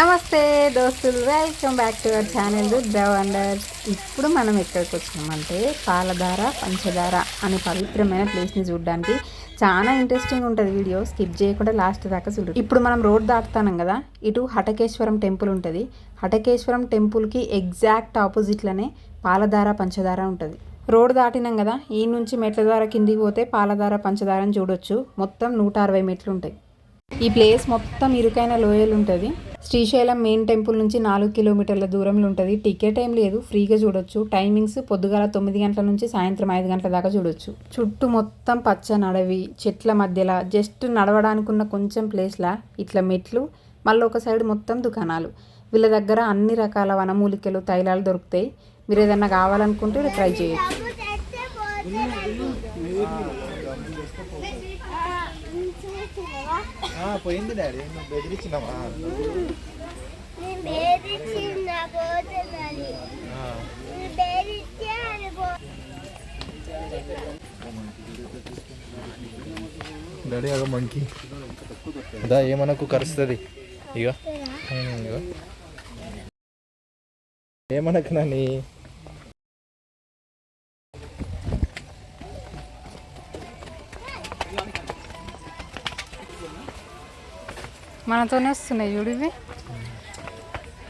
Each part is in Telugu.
నమస్తే దోస్తులు welcome back to our channel Rudra wonders. ఇప్పుడు మనం ఎక్కడికి వచ్చినామంటే పాలధార పంచదార అనే పవిత్రమైన ప్లేస్ని చూడడానికి. చాలా ఇంట్రెస్టింగ్ ఉంటుంది వీడియో స్కిప్ చేయకుండా లాస్ట్ దాకా చూడు. ఇప్పుడు మనం రోడ్ దాటుతాం కదా ఇటు హటకేశ్వరం టెంపుల్ ఉంటుంది. హటకేశ్వరం టెంపుల్కి ఎగ్జాక్ట్ ఆపోజిట్లోనే పాలధార పంచదార ఉంటుంది. రోడ్ దాటినాం కదా ఈ నుంచి మెట్ల ద్వారా కిందికి పోతే పాలధార పంచదారని చూడొచ్చు. మొత్తం నూట అరవై మెట్లు ఉంటాయి. ఈ ప్లేస్ మొత్తం ఇరుకైన లోయలు ఉంటుంది శ్రీశైలం మెయిన్ టెంపుల్ నుంచి నాలుగు కిలోమీటర్ల దూరంలో ఉంటుంది. టికెట్ ఏం లేదు ఫ్రీగా చూడొచ్చు. టైమింగ్స్ పొద్దుగాల తొమ్మిది గంటల నుంచి సాయంత్రం ఐదు గంటల దాకా చూడొచ్చు. చుట్టూ మొత్తం పచ్చని అడవి చెట్ల మధ్యలో జస్ట్ నడవడానికి ఉన్న కొంచెం ప్లేస్లా ఇట్లా మెట్లు మళ్ళీ ఒక సైడ్ మొత్తం దుకాణాలు. వీళ్ళ దగ్గర అన్ని రకాల వనమూలికలు తైలాలు దొరుకుతాయి. మీరు ఏదన్నా కావాలనుకుంటే ట్రై చేయొచ్చు. పోయింది డాడీ. నువ్వు బెదిరించినావా? డాడీ అగ మంకి. దా ఏమనకు కరుస్తుంది. ఇక ఏమనకు నాని? మనతోనే వస్తున్నాయి చూడు ఇవి.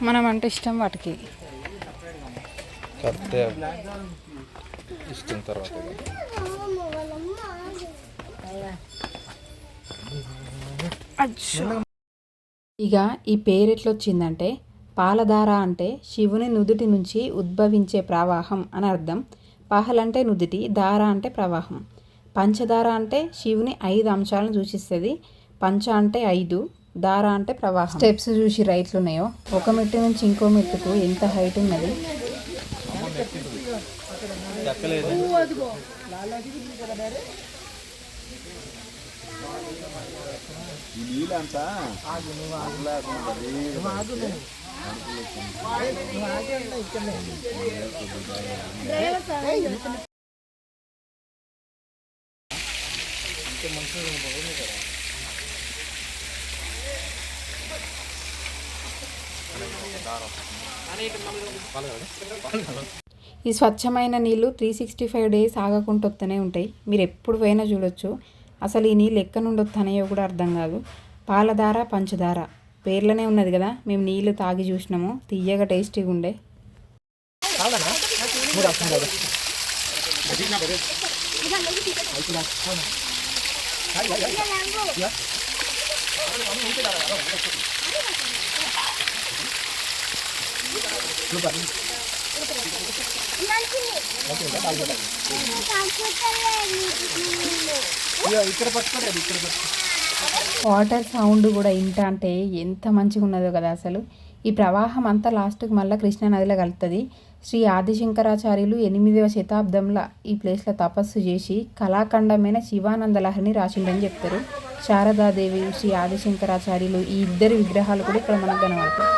మనం అంటే ఇష్టం వాటికి. ఇష్టం తర్వాత. ఇక ఈ పేరు ఎట్లొచ్చిందంటే పాలధార అంటే శివుని నుదుటి నుంచి ఉద్భవించే ప్రవాహం అని అర్థం. పాహలంటే నుదుటి దార అంటే ప్రవాహం. పంచదార అంటే శివుని ఐదు అంశాలను సూచిస్తుంది. పంచ అంటే ఐదు దార అంటే ప్రవాహం. స్టెప్స్ చూసి రైట్లు ఉన్నాయో? ఒక మెట్టు నుంచి ఇంకో మెట్టుకు ఎంత హైట్ ఉన్నది? ఈ స్వచ్ఛమైన నీళ్ళు త్రీ సిక్స్టీ ఫైవ్ డేస్ ఆగకుండా వస్తూనే ఉంటాయి. మీరు ఎప్పుడు పోయినా చూడొచ్చు. అసలు ఈ నీళ్ళు ఎక్కడ నుండి వస్తున్నాయో కూడా అర్థం కాదు. పాలధార పంచదార పేర్లోనే ఉన్నది కదా. మేము నీళ్ళు తాగి చూసినాము. తీయగా టేస్టీగా ఉండే. ఇక్కడ పట్టుకోలేదు ఇక్కడ వాటర్ సౌండ్ కూడా ఇంట అంటే ఎంత మంచిగా ఉన్నదో కదా అసలు. ఈ ప్రవాహం అంతా లాస్ట్కి మళ్ళీ కృష్ణా నదిలో శ్రీ ఆదిశంకరాచార్యులు ఎనిమిదవ శతాబ్దంలో ఈ ప్లేస్లో తపస్సు చేసి కళాఖండమైన శివానంద లహరిని రాసిండని చెప్తారు. శారదాదేవి శ్రీ ఆదిశంకరాచార్యులు ఈ ఇద్దరు విగ్రహాలు కూడా ఇక్కడ మనకు కనబడతాయి.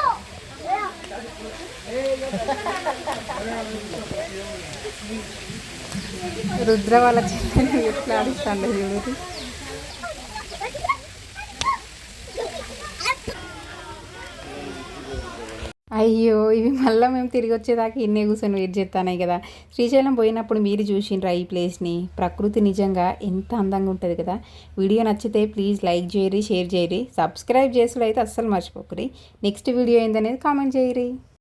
రుద్ర వాళ్ళ చెల్లెని ఎట్లా ఆడిస్తాండే చూడు. అయ్యో ఇవి మళ్ళీ మేము తిరిగి వచ్చేదాకా ఇన్నే కూర్చొని వెయిట్ చేస్తానే కదా. శ్రీశైలం పోయినప్పుడు మీరు చూసిండ్రా ఈ ప్లేస్ని ప్రకృతి నిజంగా ఎంత అందంగా ఉంటుంది కదా. వీడియో నచ్చితే ప్లీజ్ లైక్ చేయరి షేర్ చేయరి సబ్స్క్రైబ్ చేసుడు అయితే అస్సలు మర్చిపోకరి నెక్స్ట్ వీడియో ఏందనేది కామెంట్ చేయరి